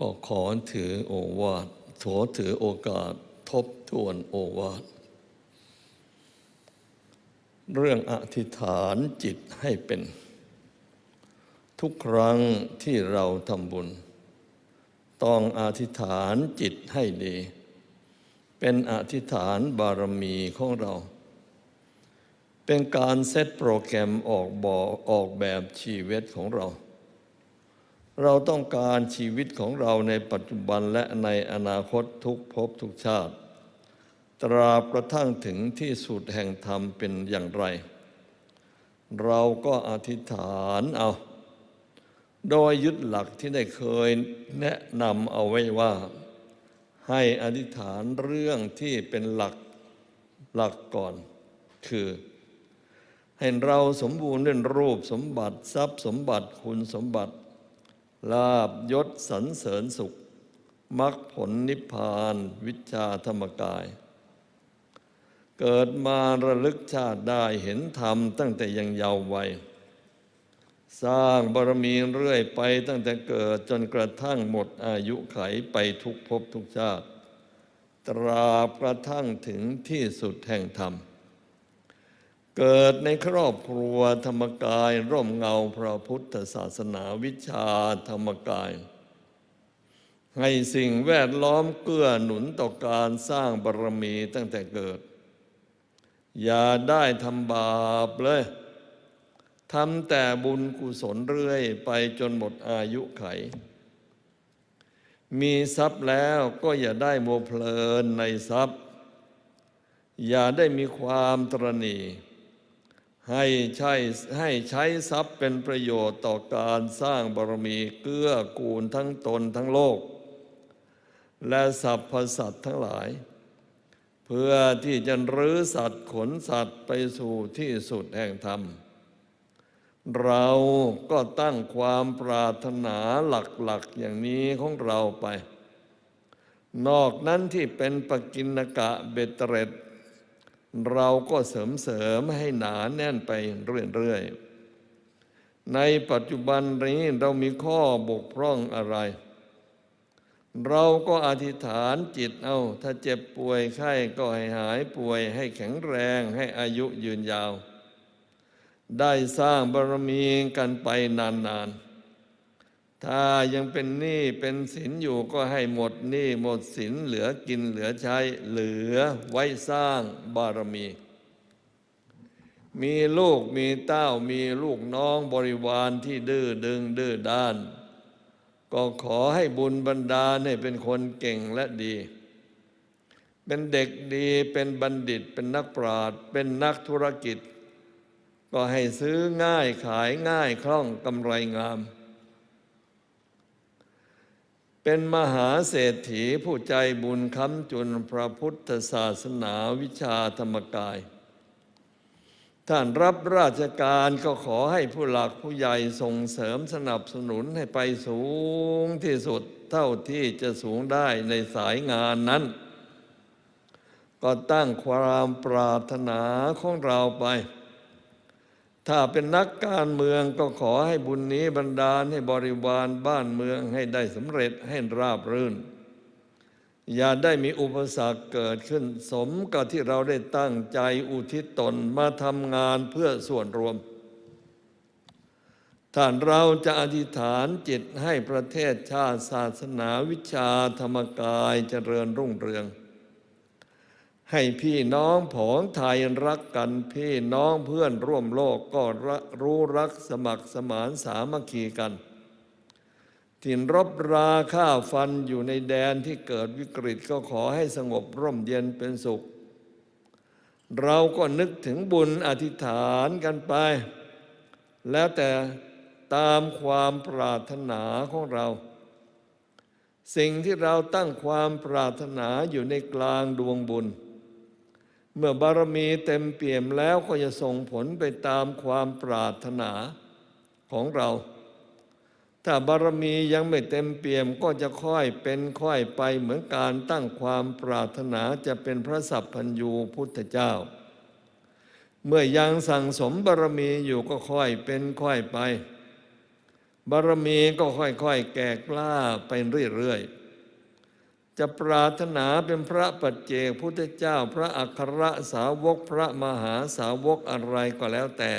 ก็ขอถือโอวาทขอถือโอกาสทบทวนโอวาท เรื่องอธิษฐานจิตให้เป็น ทุกครั้งที่เราทำบุญ ต้องอธิษฐานจิตให้ดี เป็นอธิษฐานบารมีของเรา เป็นการเซตโปรแกรมออกบอออกแบบชีวิตของเรา เราต้องการชีวิตของเราในปัจจุบันและในอนาคตทุกภพทุกชาติ ตราบกระทั่งถึงที่สุดแห่งธรรมเป็นอย่างไร เราก็อธิษฐานเอา โดยยึดหลักที่ได้เคยแนะนำเอาไว้ว่า ให้อธิษฐานเรื่องที่เป็นหลักหลักก่อน คือ ให้เราสมบูรณ์ด้วยรูปสมบัติทรัพย์สมบัติคุณสมบัติ ลาบยศสรรเสริญสุขมรรคผลนิพพานวิชาธรรมกาย เกิดมาระลึกชาติได้เห็นธรรมตั้งแต่ยังเยาว์วัยสร้างบารมีเรื่อยไปตั้งแต่เกิดจนกระทั่งหมดอายุไขไปทุกภพทุกชาติ ตราบกระทั่งถึงที่สุดแห่งธรรม เกิดในครอบครัวธรรมกาย ร่มเงาพระพุทธศาสนาวิชาธรรมกาย ให้สิ่งแวดล้อมเกื้อหนุนต่อการสร้างบารมีตั้งแต่เกิด อย่าได้ทำบาปเลยทำแต่บุญกุศลเรื่อยไปจนหมดอายุไข มีทรัพย์แล้วก็อย่าได้โมวเพลินในทรัพย์ อย่าได้มีความตรณี ให้ใช้ให้ใช้ทรัพย์เป็นประโยชน์ต่อการสร้างบารมีเกื้อกูลทั้งตนทั้งโลก และสรรพสัตว์ทั้งหลาย เพื่อที่จะรื้อสัตว์ขนสัตว์ไปสู่ที่สุดแห่งธรรม เราก็ตั้งความปรารถนาหลักๆอย่างนี้ของเราไป นอกนั้นที่เป็นปกินกะเบตเตเรต เราก็เสริมเสริมให้หนาแน่นไปเรื่อยๆ ในปัจจุบันนี้เรามีข้อบกพร่องอะไร เราก็อธิษฐานจิตเอา ถ้าเจ็บป่วยไข้ก็ให้หายป่วยให้แข็งแรงให้อายุยืนยาว ได้สร้างบารมีกันไปนานๆ ถ้ายังเป็นหนี้เป็นสินอยู่ก็ให้หมดหนี้หมดสินเหลือกินเหลือใช้เหลือไว้สร้างบารมี มีลูกมีเต้ามีลูกน้องบริวารที่ดื้อดึงดื้อด้าน ก็ขอให้บุญบรรดาให้เป็นคนเก่งและดี เป็นเด็กดีเป็นบัณฑิตเป็นนักปราชญ์เป็นนักธุรกิจ ก็ให้ซื้อง่ายขายง่ายคล่องกำไรงาม เป็นมหาเศรษฐีผู้ใจบุญค้ำจุนพระพุทธศาสนาวิชาธรรมกาย ท่านรับราชการก็ขอให้ผู้หลักผู้ใหญ่ส่งเสริมสนับสนุนให้ไปสูงที่สุดเท่าที่จะสูงได้ในสายงานนั้น ก็ตั้งความปรารถนาของเราไป ถ้าเป็นนักการเมืองก็ขอให้บุญนี้บรรดาลให้บริวารบ้านเมืองให้ได้สำเร็จให้ราบรื่น อย่าได้มีอุปสรรคเกิดขึ้นสมกับที่เราได้ตั้งใจอุทิศตนมาทำงานเพื่อส่วนรวมท่านเราจะอธิษฐานจิตให้ประเทศชาติศาสนาวิชาธรรมกายเจริญรุ่งเรือง ให้พี่น้องผองไทยรักกันพี่น้องเพื่อนร่วมโลกก็รู้รักสมัครสมานสามัคคีกัน ถิ่นรบราฆ่าฟันอยู่ในแดนที่เกิดวิกฤตก็ขอให้สงบร่มเย็นเป็นสุข เราก็นึกถึงบุญอธิษฐานกันไป แล้วแต่ตามความปรารถนาของเราสิ่งที่เราตั้งความปรารถนาอยู่ในกลางดวงบุญ เมื่อบารมีเต็มเปี่ยมแล้วก็จะส่งผลไปตามความปรารถนาของเรา ถ้าบารมียังไม่เต็มเปี่ยมก็จะค่อยเป็นค่อยไปเหมือนการตั้งความปรารถนาจะเป็นพระสัพพัญญูพุทธเจ้า เมื่อยังสั่งสมบารมีอยู่ก็ค่อยเป็นค่อยไป บารมีก็ค่อยๆแก่กล้าไปเรื่อยๆ จะปรารถนาเป็นพระปัจเจกพุทธเจ้า พระอัครสาวกพระมหาสาวกอะไรก็แล้วแต่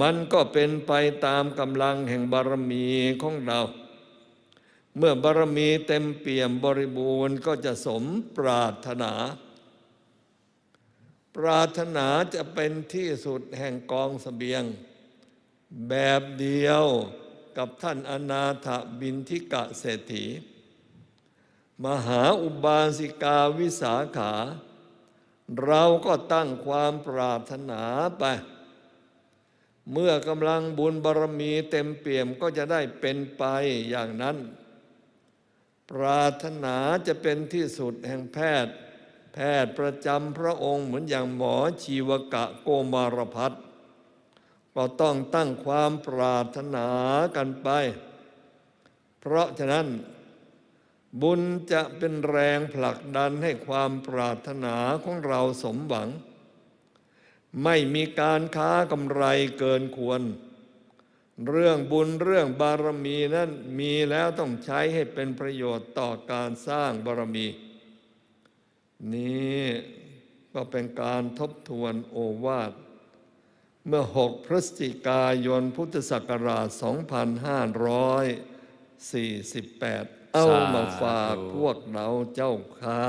มันก็เป็นไปตามกำลังแห่งบารมีของเรา เมื่อบารมีเต็มเปี่ยมบริบูรณ์ก็จะสมปรารถนา ปรารถนาจะเป็นที่สุดแห่งกองสเสบียง แบบเดียวกับท่านอนาถบินทิกะเศรษฐี มหาอุบาสิกาวิสาขา เราก็ตั้งความปรารถนาไป เมื่อกำลังบุญบารมีเต็มเปี่ยมก็จะได้เป็นไปอย่างนั้น ปรารถนาจะเป็นที่สุดแห่งแพทย์ แพทย์ประจำพระองค์เหมือนอย่างหมอชีวกะโกมารพัฒน์ก็ต้องตั้งความปรารถนากันไป เพราะฉะนั้น บุญจะเป็นแรงผลักดันให้ความปรารถนาของเราสมหวัง ไม่มีการค้ากำไรเกินควร เรื่องบุญเรื่องบารมีนั้นมีแล้วต้องใช้ให้เป็นประโยชน์ต่อการสร้างบารมี นี่ก็เป็นการทบทวนโอวาท เมื่อ 6 พฤศจิกายนพุทธศักราช 2548 เอามาฝากพวกเราเจ้าค่ะ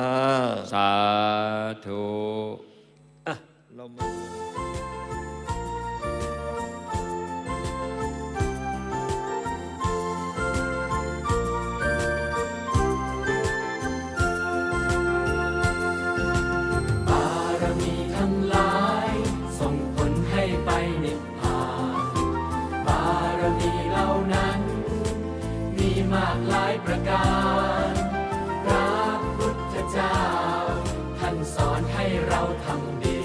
สาธุ อะ เรามา เราทำดี